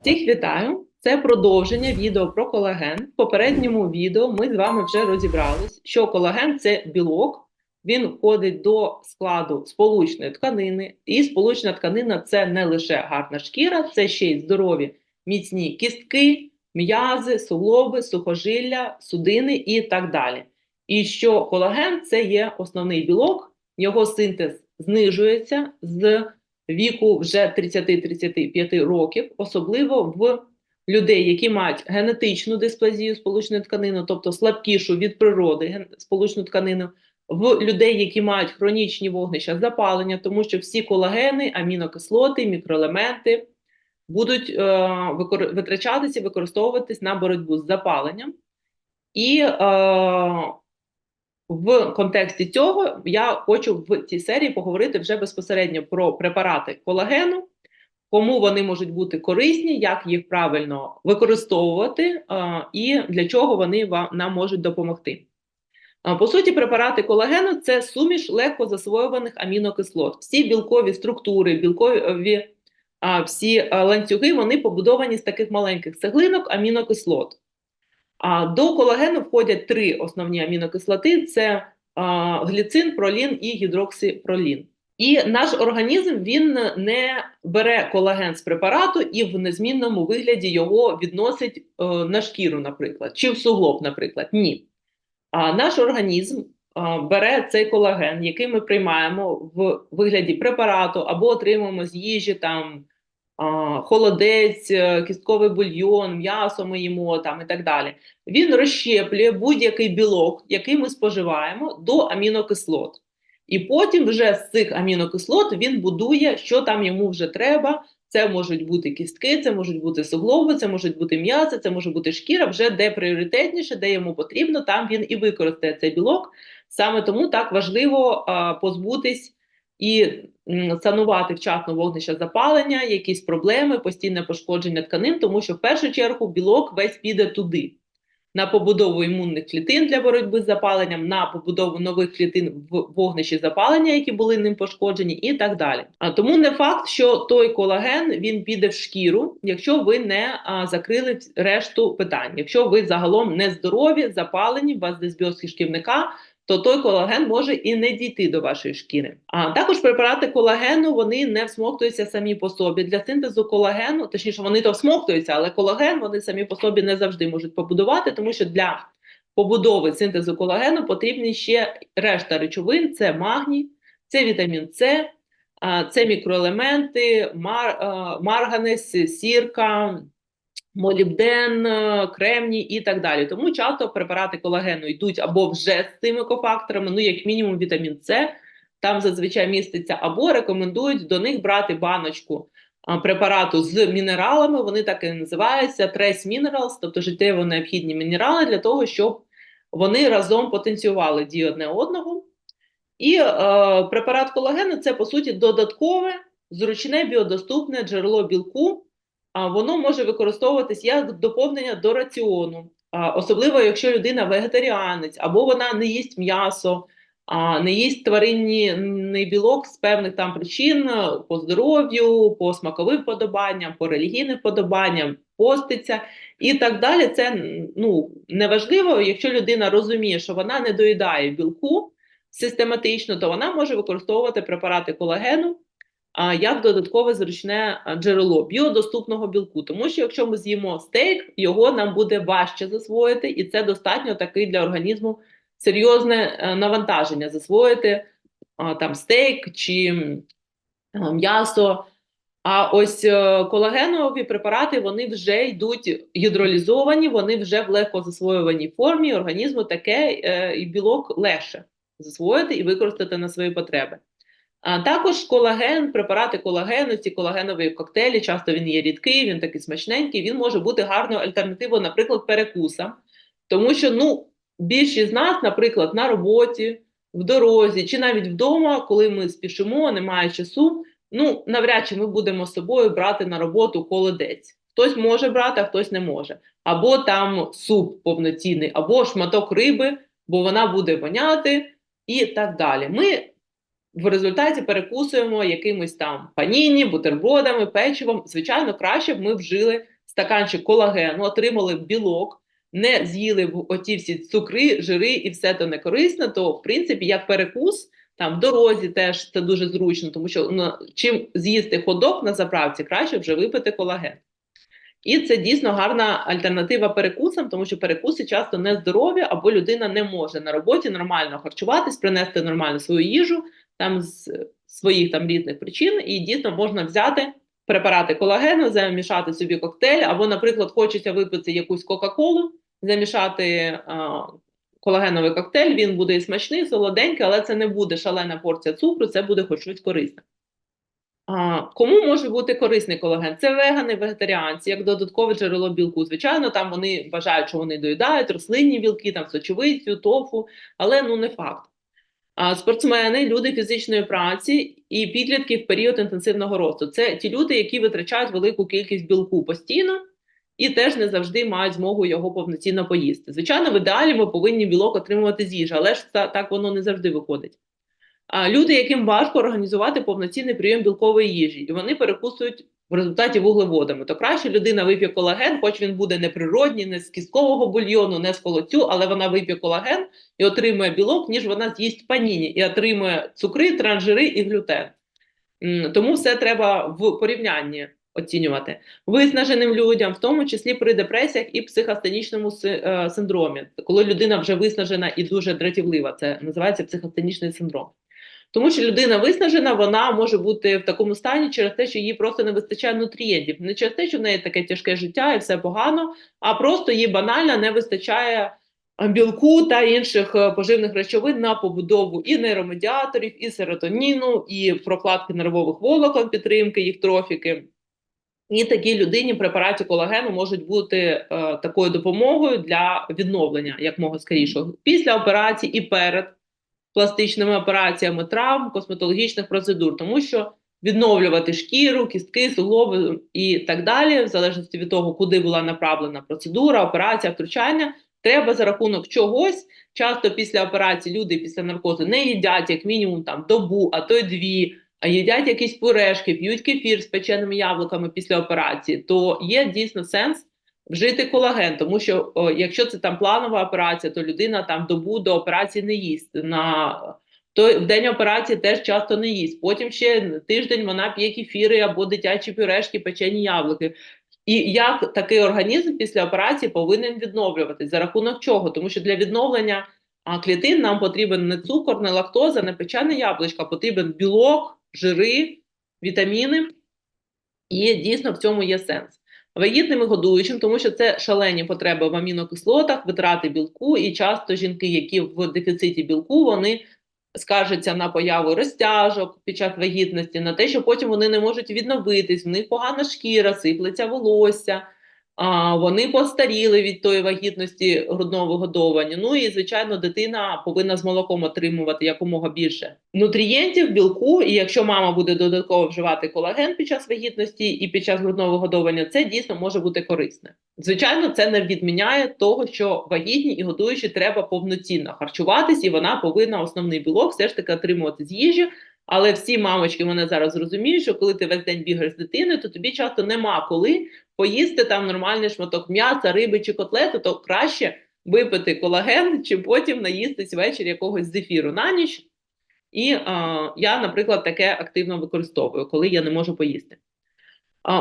Всіх вітаю! Це продовження відео про колаген. В попередньому відео ми з вами вже розібрались, що колаген це білок, він входить до складу сполучної тканини, і сполучна тканина це не лише гарна шкіра, це ще й здорові міцні кістки, м'язи, суглоби, сухожилля, судини і так далі. І що колаген це є основний білок, його синтез знижується з віку вже 30-35 років, особливо в людей, які мають генетичну дисплазію сполучної тканини, тобто слабкішу від природи сполучну тканину, в людей, які мають хронічні вогнища запалення, тому що всі колагени, амінокислоти, мікроелементи будуть е, витрачатися, використовуватись на боротьбу з запаленням. І е, в контексті цього я хочу в цій серії поговорити вже безпосередньо про препарати колагену, кому вони можуть бути корисні, як їх правильно використовувати і для чого вони нам можуть допомогти. По суті, препарати колагену це суміш легко засвоюваних амінокислот. Всі білкові структури, білкові всі ланцюги вони побудовані з таких маленьких цеглинок амінокислот. А до колагену входять три основні амінокислоти: це гліцин, пролін і гідроксипролін. І наш організм він не бере колаген з препарату і в незмінному вигляді його відносить е, на шкіру, наприклад, чи в суглоб, наприклад. Ні. А наш організм бере цей колаген, який ми приймаємо в вигляді препарату або отримуємо з їжі там холодець, е, кістковий бульйон, м'ясо ми їмо там і так далі. Він розщеплює будь-який білок, який ми споживаємо, до амінокислот. І потім вже з цих амінокислот він будує, що там йому вже треба. Це можуть бути кістки, це можуть бути суглоби, це можуть бути м'ясо, це може бути шкіра, вже де пріоритетніше, де йому потрібно, там він і використає цей білок. Саме тому так важливо а, позбутись і санувати вчасно вогнища запалення, якісь проблеми, постійне пошкодження тканин, тому що в першу чергу білок весь піде туди. На побудову імунних клітин для боротьби з запаленням, на побудову нових клітин в вогнищі запалення, які були ним пошкоджені, і так далі. А тому не факт, що той колаген він піде в шкіру, якщо ви не а, закрили решту питань. Якщо ви загалом не здорові, запалені, у вас дисбіоз кишківника, то той колаген може і не дійти до вашої шкіри. А також препарати колагену вони не всмоктуються самі по собі. Для синтезу колагену, точніше, вони то всмоктуються, але колаген вони самі по собі не завжди можуть побудувати, тому що для побудови синтезу колагену потрібні ще решта речовин: це магній, це вітамін С, це мікроелементи, мар, марганець, сірка молібден, е, кремній і так далі. Тому часто препарати колагену йдуть або вже з цими кофакторами, ну як мінімум вітамін С, там зазвичай міститься, або рекомендують до них брати баночку препарату з мінералами. Вони так і називаються Trace Minerals, тобто життєво необхідні мінерали для того, щоб вони разом потенціювали дію одне одного. І е, препарат колагену це по суті додаткове, зручне біодоступне джерело білку. Воно може використовуватись як доповнення до раціону, особливо якщо людина вегетаріанець, або вона не їсть м'ясо, не їсть тваринний білок з певних там причин е, по здоров'ю, по смаковим вподобанням, по релігійним вподобанням, поститься і так далі. Це ну неважливо, якщо людина розуміє, що вона не доїдає білку систематично, то вона може використовувати препарати колагену як додаткове зручне джерело біодоступного білку. Тому що якщо ми з'їмо стейк, його нам буде важче засвоїти, і це достатньо такий для організму серйозне е, навантаження засвоїти там стейк чи м'ясо. А ось е, колагенові препарати вони вже йдуть гідролізовані, вони вже в легкозасвоюваній формі організму таке е, і білок легше засвоїти і використати на свої потреби. А також колаген, препарати колагену, ці колагенові коктейлі, часто він є рідкий, він такий смачненький, він може бути гарною альтернативою, наприклад, перекусам. Тому що ну, більшість з нас, наприклад, на роботі, в дорозі чи навіть вдома, коли ми спішимо, немає часу, ну, навряд чи ми будемо з собою брати на роботу холодець. Хтось може брати, а хтось не може. Або там суп повноцінний, або шматок риби, бо вона буде воняти і так далі. Ми в результаті перекусуємо якимось там паніні, бутербродами, печивом. Звичайно, краще б ми вжили стаканчик колагену, отримали білок, не з'їли б оті всі цукри, жири і все то не корисне, то в принципі як перекус. Там в дорозі теж це дуже зручно, тому що ну, чим з'їсти ходок на заправці, краще вже випити колаген. І це дійсно гарна альтернатива перекусам, тому що перекуси часто не здорові, або людина не може на роботі нормально харчуватись, принести нормальну свою їжу там з своїх там різних причин, і дійсно можна взяти препарати колагену, замішати собі коктейль, або, наприклад, хочеться випити якусь Кока-Колу, замішати а, колагеновий коктейль, він буде і смачний, солоденький, але це не буде шалена порція цукру, це буде хоч щось корисне. А, Кому може бути корисний колаген? Це вегани, вегетаріанці, як додаткове джерело білку. Звичайно, там вони вважають, що вони доїдають рослинні білки, там сочовицю, тофу, але ну не факт. Спортсмени, люди фізичної праці і підлітки в період інтенсивного росту. Це ті люди, які витрачають велику кількість білку постійно і теж не завжди мають змогу його повноцінно поїсти. Звичайно, в ідеалі ми повинні білок отримувати з їжі, але ж так воно не завжди виходить. А люди, яким важко організувати повноцінний прийом білкової їжі, і вони перекусують в результаті вуглеводами, то краще людина вип'є колаген, хоч він буде не природній, не з кісткового бульйону, не з колоцю, але вона вип'є колаген і отримує білок, ніж вона з'їсть паніні і отримує цукри, транжири і глютен. Тому все треба в порівнянні оцінювати виснаженим людям, в тому числі при депресіях і психостенічному е, синдромі, коли людина вже виснажена і дуже дратівлива. Це називається психостенічний синдром. Тому що людина виснажена, вона може бути в такому стані через те, що їй просто не вистачає нутрієнтів. Не через те, що в неї таке тяжке життя і все погано, а просто їй банально не вистачає білку та інших е, поживних речовин на побудову і нейромедіаторів, і серотоніну, і прокладки нервових волокон, підтримки їх трофіки. І такій людині препараті колагену можуть бути е, такою допомогою для відновлення як мого скорішого після операції і перед пластичними операціями травм, косметологічних процедур, тому що відновлювати шкіру, кістки, суглоби і так далі, в залежності від того, куди була направлена процедура, операція, втручання, треба за рахунок чогось. Часто після операції люди після наркозу не їдять як мінімум там добу, а то й дві. А їдять якісь пюрешки, п'ють кефір з печеними яблуками після операції, то є дійсно сенс вжити колаген, тому що о, якщо це там планова операція, то людина там добу до операції не їсть. На то в день операції теж часто не їсть. Потім ще тиждень вона п'є кефіри або дитячі пюрешки, печені яблуки. І як такий організм після операції повинен відновлюватись за рахунок чого? Тому що для відновлення клітин нам потрібен не цукор, не лактоза, не печене яблучко, потрібен білок, жири, вітаміни. І дійсно в цьому є сенс вагітним і годуючим, тому що це шалені потреби в амінокислотах, витрати білку, і часто жінки, які в дефіциті білку, вони скаржаться на появу розтяжок під час вагітності, на те, що потім вони не можуть відновитись, в них погана шкіра, сиплеться волосся а, вони постаріли від тої вагітності грудного вигодовування. Ну і звичайно, дитина повинна з молоком отримувати якомога більше нутрієнтів, білку. І якщо мама буде додатково вживати колаген під час вагітності і під час грудного вигодовування, це дійсно може бути корисне. Звичайно, це не відміняє того, що вагітні і годуючі треба повноцінно харчуватись, і вона повинна основний білок все ж таки отримувати з їжі. Але всі мамочки мене зараз розуміють, що коли ти весь день бігаєш з дитиною, то тобі часто нема коли поїсти там нормальний шматок м'яса, риби чи котлету, то краще випити колаген, чи потім наїстись ввечері якогось зефіру на ніч. І а, я, наприклад, таке активно використовую, коли я не можу поїсти.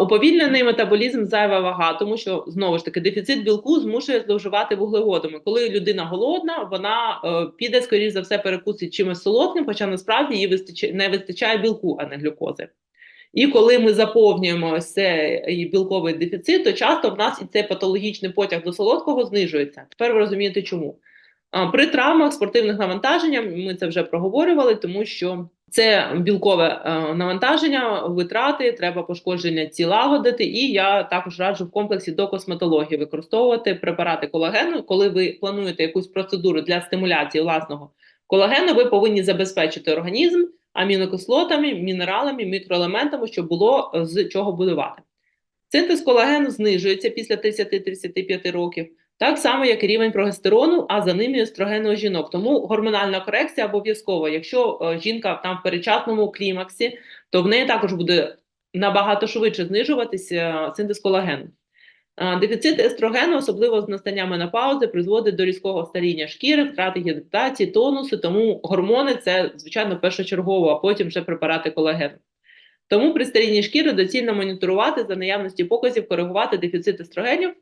Уповільнений метаболізм зайва вага, тому що знову ж таки дефіцит білку змушує зловживати вуглеводами. Коли людина голодна, вона е, піде, скоріш за все, перекусить чимось солодким, хоча насправді їй вистачає, не вистачає білку, а не глюкози. І коли ми заповнюємо цей білковий дефіцит, то часто в нас і цей патологічний потяг до солодкого знижується. Тепер ви розумієте, чому. При травмах спортивних навантаження ми це вже проговорювали, тому що це білкове е, навантаження, витрати, треба пошкодження ці лагодити. І я також раджу в комплексі до косметології використовувати препарати колагену. Коли ви плануєте якусь процедуру для стимуляції власного колагену, ви повинні забезпечити організм амінокислотами, мінералами, мікроелементами, щоб було е, з чого будувати. Синтез колагену знижується після 30-35 років. Так само, як і рівень прогестерону, а за ним і естрогену жінок. Тому гормональна корекція обов'язково. Якщо е, жінка там в передчасному клімаксі, то в неї також буде набагато швидше знижуватися синтез колагену. Е, Дефіцит естрогену, особливо з настанням менопаузи, призводить до різкого старіння шкіри, втрати гідратації, тонусу, тому гормони це, звичайно, першочергово, а потім вже препарати колагену. Тому при старінні шкіри доцільно моніторувати за наявності показів, коригувати дефіцит естрогенів.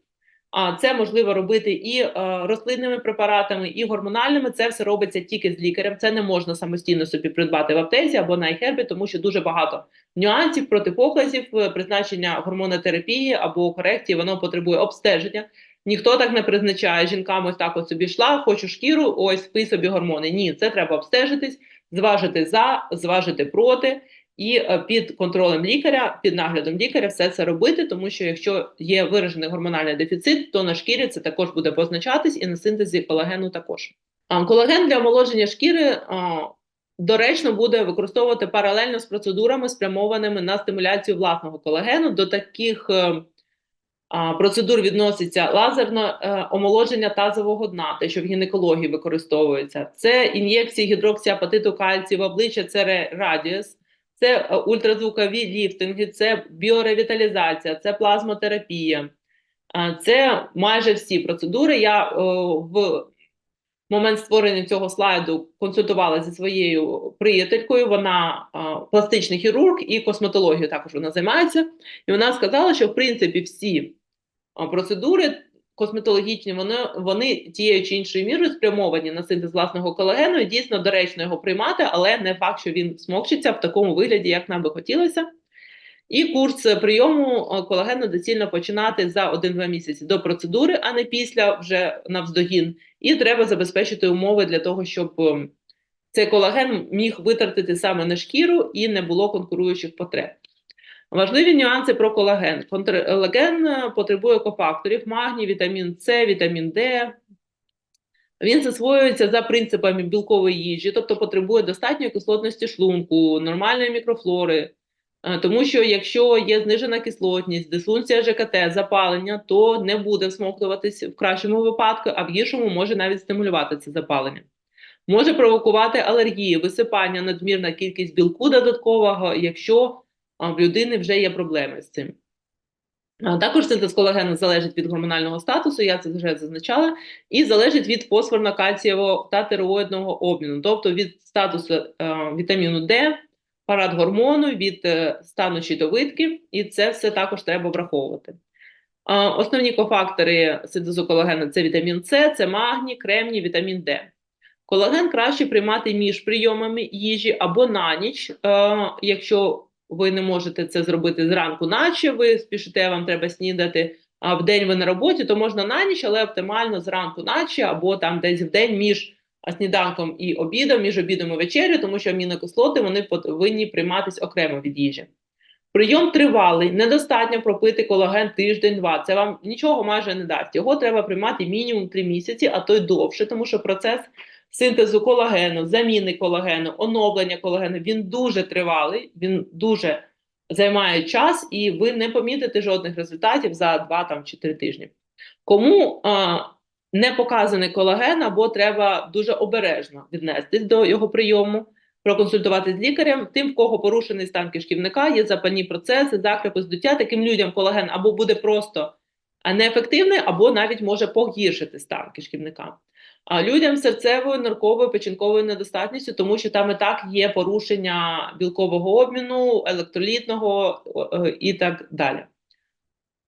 А це можливо робити і е, рослинними препаратами, і гормональними. Це все робиться тільки з лікарем. Це не можна самостійно собі придбати в аптеці або на iHerb, тому що дуже багато нюансів, протипоказів, е, призначення гормонотерапії або корекції, воно потребує обстеження. Ніхто так не призначає жінкам ось так от собі йшла, хочу шкіру, ось пий собі гормони. Ні, це треба обстежитись, зважити за, зважити проти. І е, під контролем лікаря, під наглядом лікаря, все це робити, тому що якщо є виражений гормональний дефіцит, то на шкірі це також буде позначатись і на синтезі колагену також. Колаген для омоложення шкіри доречно буде використовувати паралельно з процедурами, спрямованими на стимуляцію власного колагену. До таких е, а, процедур відноситься лазерне е, омоложення тазового дна, те, що в гінекології використовується. Це ін'єкції гідроксіапатиту кальцію в обличчя, це радіус. Це е, ультразвукові ліфтинги, це біоревіталізація, це плазмотерапія. Це майже всі процедури. Я е, в момент створення цього слайду консультувалася зі своєю приятелькою. Вона е, пластичний хірург і косметологією також вона займається. І вона сказала, що в принципі всі процедури косметологічні, вони, вони тією чи іншою мірою спрямовані на синтез власного колагену, і дійсно доречно його приймати, але не факт, що він смокчиться в такому вигляді, як нам би хотілося. І курс прийому е, колагену доцільно починати за 1-2 місяці до процедури, а не після вже навздогін. І треба забезпечити умови для того, щоб е, цей колаген міг витратити саме на шкіру і не було конкуруючих потреб. Важливі нюанси про колаген. Колаген е, потребує кофакторів: магній, вітамін С, вітамін Д. Він засвоюється за принципами білкової їжі, тобто потребує достатньої кислотності шлунку, нормальної мікрофлори. Е, Тому що якщо є знижена кислотність, дисфункція ЖКТ, запалення, то не буде всмоктуватись в кращому випадку, а в гіршому може навіть стимулювати це запалення. Може провокувати алергії, висипання, надмірна кількість білку додаткового, якщо в людини вже є проблеми з цим. Також синтез колагену залежить від гормонального статусу, я це вже зазначала, і залежить від фосфорно-кальцієвого та тиреоїдного обміну, тобто від статусу е, вітаміну Д, парадгормону, від е, стану щитовидки, і це все також треба враховувати. А, Основні кофактори синтезу колагену це вітамін С, це магній, кремній, вітамін Д. Колаген краще приймати між прийомами їжі або на ніч, е, якщо ви не можете це зробити зранку, наче ви спішите, вам треба снідати, а в день ви на роботі, то можна на ніч, але оптимально зранку, наче, або там десь в день між сніданком і обідом, між обідом і вечерею, тому що амінокислоти вони повинні прийматися окремо від їжі. Прийом тривалий, недостатньо пропити колаген тиждень-два. Це вам нічого майже не дасть. Його треба приймати мінімум 3 місяці, а то й довше, тому що процес синтезу колагену, заміни колагену, оновлення колагену він дуже тривалий, він дуже займає час, і ви не помітите жодних результатів за 2 там, чи 3 тижні. Кому а, не показаний колаген, або треба дуже обережно віднестись до його прийому, проконсультувати з лікарем, тим, в кого порушений стан кишківника, є запальні процеси, закрепи здуття, таким людям колаген або буде просто неефективний, або навіть може погіршити стан кишківника. А людям серцевою, нирковою, печінковою недостатністю, тому що там і так є порушення білкового обміну, електролітного е, і так далі.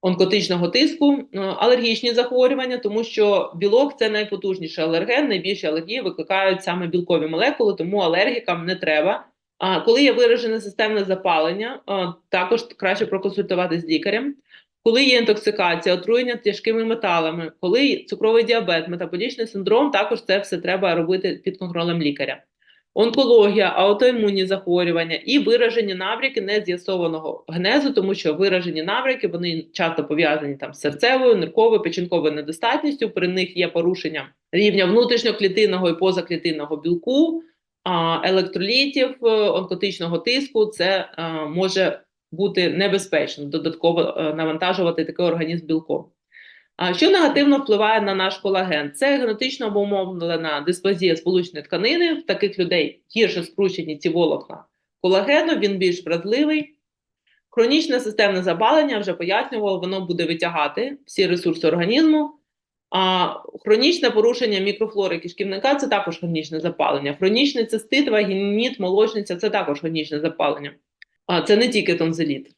Онкотичного тиску, е, алергічні захворювання, тому що білок це найпотужніший алерген, найбільші алергії викликають саме білкові молекули, тому алергікам не треба. А коли є виражене системне запалення, е, також краще проконсультувати з лікарем. Коли є інтоксикація, отруєння тяжкими металами, коли цукровий діабет, метаболічний синдром, також це все треба робити під контролем лікаря. Онкологія, аутоімунні захворювання і виражені навріки нез'ясованого генезу, тому що виражені навріки вони часто пов'язані там з серцевою, нирковою, печінковою недостатністю. При них є порушення рівня внутрішньоклітинного і позаклітинного білку, електролітів, е, онкотичного тиску. Це е, може бути небезпечно додатково е, навантажувати такий організм білком. А що негативно впливає на наш колаген? Це генетично обумовлена дисплазія сполучної тканини. В таких людей гірше скручені ці волокна колагену, він більш вразливий. Хронічне системне запалення, вже пояснювало, воно буде витягати всі ресурси організму. А хронічне порушення мікрофлори кишківника це також хронічне запалення. Хронічний цистит, вагініт, молочниця це також хронічне запалення. А це не тільки тонзиліт.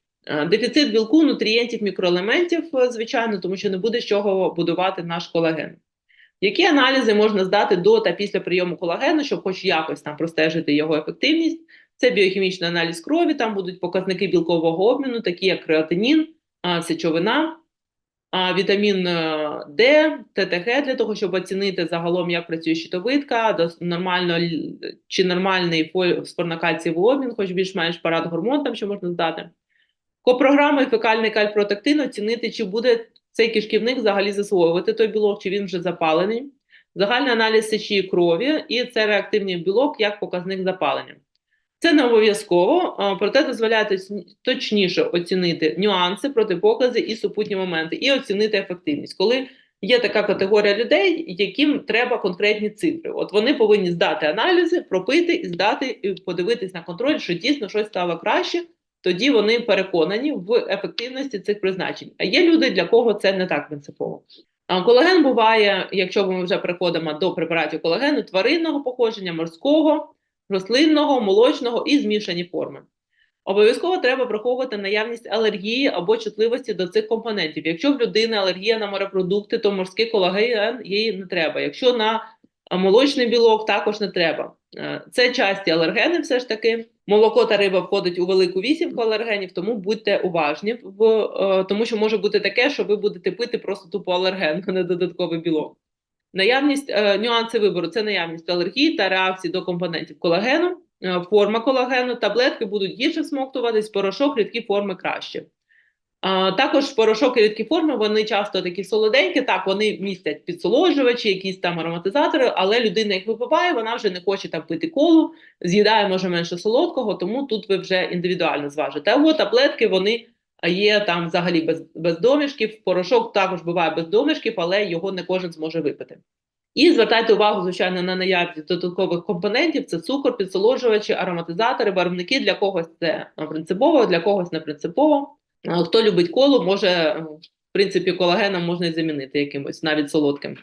Дефіцит білку, нутрієнтів, мікроелементів, е, звичайно, тому що не буде з чого будувати наш колаген. Які аналізи можна здати до та після прийому колагену, щоб хоч якось там простежити його ефективність? Це біохімічний аналіз крові, там будуть показники білкового обміну, такі як креатинін, сечовина, вітамін е, Д, ТТГ, для того, щоб оцінити загалом, як працює щитовидка, нормально чи нормальний спорнокальцієвий обмін, хоч більш-менш парад гормон, там що можна здати. Копрограма і фекальний кальпротектин оцінити, чи буде цей кишківник взагалі засвоювати той білок, чи він вже запалений. Загальний аналіз сечі крові, і це реактивний білок як показник запалення. Це не обов'язково, проте дозволяє точніше оцінити нюанси, протипокази і супутні моменти, і оцінити ефективність. Коли є така категорія людей, яким треба конкретні цифри. От вони повинні здати аналізи, пропити і здати, і подивитись на контроль, що дійсно щось стало краще. Тоді вони переконані в ефективності цих призначень. А є люди, для кого це не так принципово. Колаген буває, якщо ми вже переходимо до препаратів колагену, тваринного походження, морського, рослинного, молочного і змішані форми. Обов'язково треба враховувати наявність алергії або чутливості до цих компонентів. Якщо в людини алергія на морепродукти, то морський колаген їй не треба. Якщо на молочний білок, також не треба. Е, Це часті алергени, все ж таки. Молоко та риба входить у велику вісімку алергенів, тому будьте уважні, е, тому що може бути таке, що ви будете пити просто тупо алерген, а не додатковий білок. Наявність е, нюанси вибору це наявність алергії та реакції до компонентів колагену, е, форма колагену, таблетки будуть гірше смоктуватись, порошок, рідкі форми краще. Також порошок і рідкі форми вони часто такі солоденькі, так вони містять підсолоджувачі, якісь там ароматизатори, але людина їх випиває, вона вже не хоче там пити колу, з'їдає може менше солодкого, тому тут ви вже індивідуально зважите. А от таблетки вони є там взагалі без, без домішків. Порошок також буває без домішків, але його не кожен зможе випити. І звертайте увагу, звичайно, на наявність додаткових компонентів: це цукор, підсолоджувачі, ароматизатори, барвники. Для когось це принципово, для когось не принципово. Хто любить колу, може, в принципі, колагеном можна і замінити якимось навіть солодким.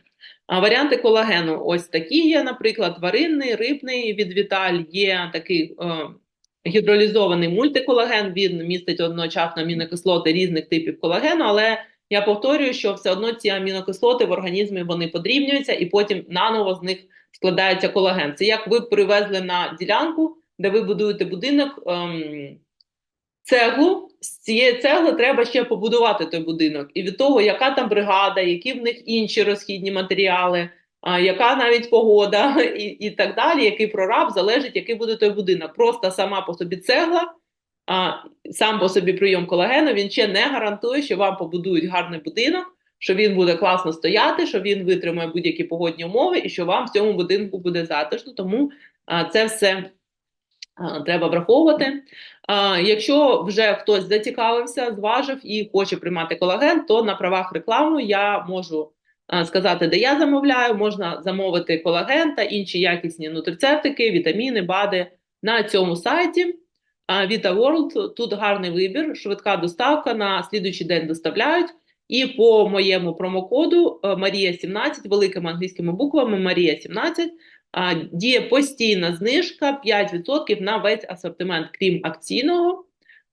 А варіанти колагену ось такі є, наприклад, тваринний, рибний від Віталь, є такий е, гідролізований мультиколаген, він містить одночасно амінокислоти різних типів колагену, але я повторюю, що все одно ці амінокислоти в організмі вони подрібнюються і потім наново з них складається колаген. Це як ви привезли на ділянку, де ви будуєте будинок. Ем, цеглу, з цієї цегли треба ще побудувати той будинок. І від того, яка там бригада, які в них інші розхідні матеріали, яка навіть погода і, і так далі, який прораб, залежить, який буде той будинок. Просто сама по собі цегла, а, сам по собі прийом колагену, він ще не гарантує, що вам побудують гарний будинок, що він буде класно стояти, що він витримає будь-які погодні умови і що вам в цьому будинку буде затишно. Тому а, це все треба враховувати. Якщо вже хтось зацікавився, зважив і хоче приймати колаген, то на правах реклами я можу сказати, де я замовляю. Можна замовити колаген та інші якісні нутрицептики, вітаміни, БАДи на цьому сайті. Vita World, тут гарний вибір, швидка доставка на слідуючий день доставляють. І по моєму промокоду е, Марія 17 великими англійськими буквами Марія 17 діє постійна знижка 5% на весь асортимент, крім акційного.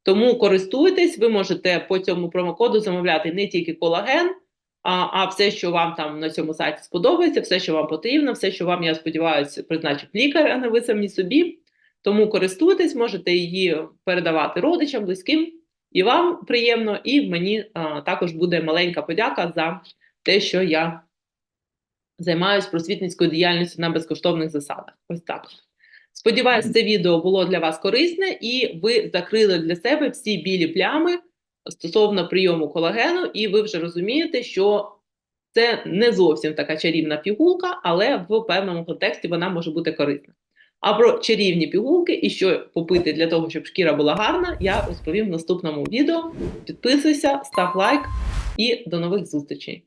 Тому користуйтесь, ви можете по цьому промокоду замовляти не тільки колаген, а, а все, що вам там на цьому сайті сподобається, все, що вам потрібно, все, що вам, я сподіваюся, призначив лікар, а не ви самі собі. Тому користуйтесь, можете її передавати родичам, близьким, і вам приємно, і мені а, також буде маленька подяка за те, що я займаюся просвітницькою діяльністю на безкоштовних засадах. Ось так. Сподіваюсь, це відео було для вас корисне, і ви закрили для себе всі білі плями стосовно прийому колагену, і ви вже розумієте, що це не зовсім така чарівна пігулка, але в певному контексті вона може бути корисна. А про чарівні пігулки і що попити для того, щоб шкіра була гарна, я розповім в наступному відео. Підписуйся, став лайк і до нових зустрічей!